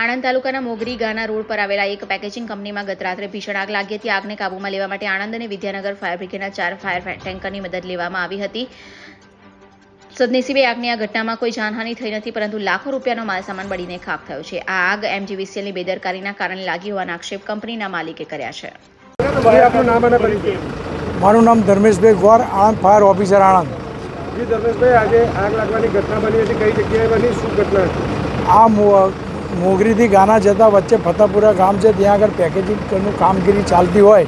આણંદ તાલુકાના મોગરી ગાના રોડ પર આવેલા એક પેકેજિંગ કંપનીમાં ગત રાત્રે ભીષણ આગ લાગી હતી. આગને કાબૂમાં લેવા માટે આણંદ અને વિદ્યાનગર ફાયર બ્રિગેડના ચાર ફાયર ટેન્કરની મદદ લેવામાં આવી હતી. સદનસીબે આગની આ ઘટનામાં કોઈ જાનહાનિ થઈ નથી પરંતુ લાખો રૂપિયાનો માલસામાન બળીને ખાખ થયો છે. આ આગ એમજીવીસીએલની બેદરકારીના કારણે લાગી હોવાના આક્ષેપ કંપનીના માલિકે કર્યા છે. મારું નામ ધર્મેશભાઈ ગોર આણંદ ફાયર ઓફિસર આણંદ. જી ધર્મેશભાઈ આજે આગ લાગવાની ઘટના બની હતી. કઈ જગ્યાએ બની? શું ઘટના આ મો- મોગરીથી ગાના જતા વચ્ચે ફતેપુરા ગામ છે ત્યાં આગળ પેકેજિંગનું કામગીરી ચાલતી હોય.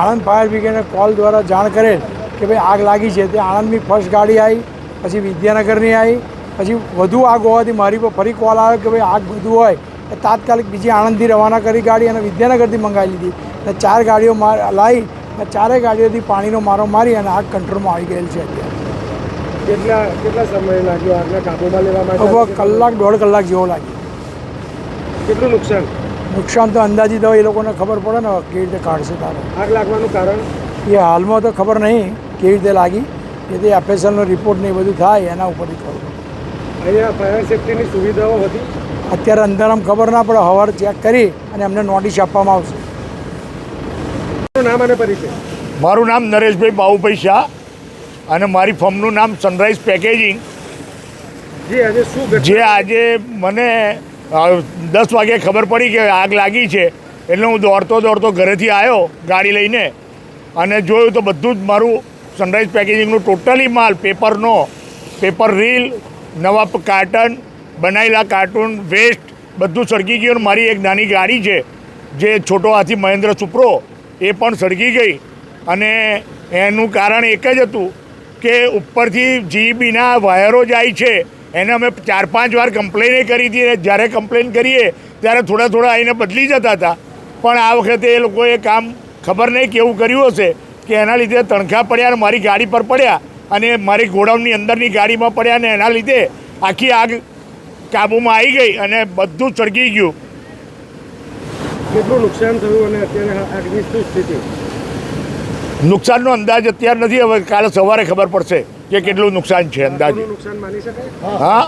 આણંદ ફાયર બ્રિગેડને કોલ દ્વારા જાણ કરેલ કે ભાઈ આગ લાગી છે તે આણંદની ફર્સ્ટ ગાડી આવી પછી વિદ્યાનગરની આવી પછી વધુ આગ હોવાથી મારી પર ફરી કોલ આવ્યો કે ભાઈ આગ વધુ હોય. એ તાત્કાલિક બીજી આણંદથી રવાના કરી ગાડી અને વિદ્યાનગરથી મંગાવી લીધી. અને ચાર ગાડીઓ માર લાવી અને ચારેય ગાડીઓથી પાણીનો મારો મારી અને આગ કંટ્રોલમાં આવી ગયેલ છે અત્યારે. કેટલા કેટલા સમય લાગ્યો આગને કાબૂમાં લેવા માટે? લગભગ કલાક દોઢ કલાક જેવો લાગ્યો. કેટલું નુકસાન? નુકસાન તો અંદાજિત હવે એ લોકોને ખબર પડે ને કેવી રીતે કાઢશે તારે. આગ લાગવાનું કારણ? એ હાલમાં તો ખબર નહીં કેવી રીતે લાગી. એ તે એફએસએલનો રિપોર્ટ ને એ બધું થાય એના ઉપરથી ખબર અહીંયા ફાયર સેફ્ટીની સુવિધાઓ હતી? અત્યારે અંદર આમ ખબર ના પડે હવાર ચેક કરી અને એમને નોટિસ આપવામાં આવશે. નામ અને પરિચય? મારું નામ નરેશભાઈ બાહુભાઈ શાહ અને મારી ફર્મનું નામ સનરાઈઝ પેકેજિંગ જે આજે શું જે આજે મને દસ વાગે ખબર પડી કે આગ લાગી છે, એટલે હું દોડતો દોડતો ઘરેથી આવ્યો ગાડી લઈને અને જોયું તો બધું જ મારું સનરાઈઝ પેકેજિંગનું ટોટલી માલ પેપરનો પેપર રીલ નવા કાર્ટન બનાવેલા કાર્ટૂન વેસ્ટ બધું સળગી ગયું મારી એક નાની ગાડી છે, જે છોટો હાથી મહેન્દ્ર સુપ્રો, એ પણ સળગી ગઈ. અને એનું કારણ એક જ હતું કે ઉપરથી જીબીના વાયરો જાય છે એને અમે ચાર પાંચ વાર કમ્પ્લેન કરી હતી અને જ્યારે કમ્પ્લેન કરીએ ત્યારે થોડા થોડા આવીને બદલી જતા હતા. પણ આ વખતે એ લોકોએ કામ ખબર નહીં કેવું કર્યું હશે કે એના લીધે તણખા પડ્યા અને મારી ગાડી પર પડ્યા અને મારી ગોડાઉનની અંદરની ગાડીમાં પડ્યા અને એના લીધે આખી આગ કાબૂમાં આવી ગઈ અને બધું ચળકી ગયું. કેટલું નુકસાન થયું અને અત્યારે આગની શું સ્થિતિ? નુકસાનનો અંદાજ અત્યારે નથી હવે કાલે સવારે ખબર પડશે. કે કેટલું નુકસાન છે અંદાજે? લાખોનું નુકસાન માની શકાય? હા?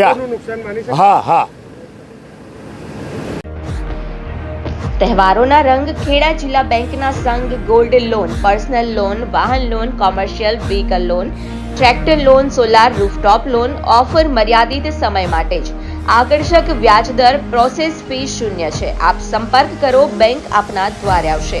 યા. નુકસાન માની શકાય? હા હા. તહેવારોના રંગ ખેડા જિલ્લા બેંકના સંઘ ગોલ્ડ લોન પર્સનલ લોન વાહન loan commercial vehicle loan tractor loan solar rooftop loan offer મર્યાદિત સમય માટે જ. આકર્ષક વ્યાજદર પ્રોસેસ ફી શૂન્ય છે. આપ સંપર્ક કરો બેંક આપના દ્વારે આવશે.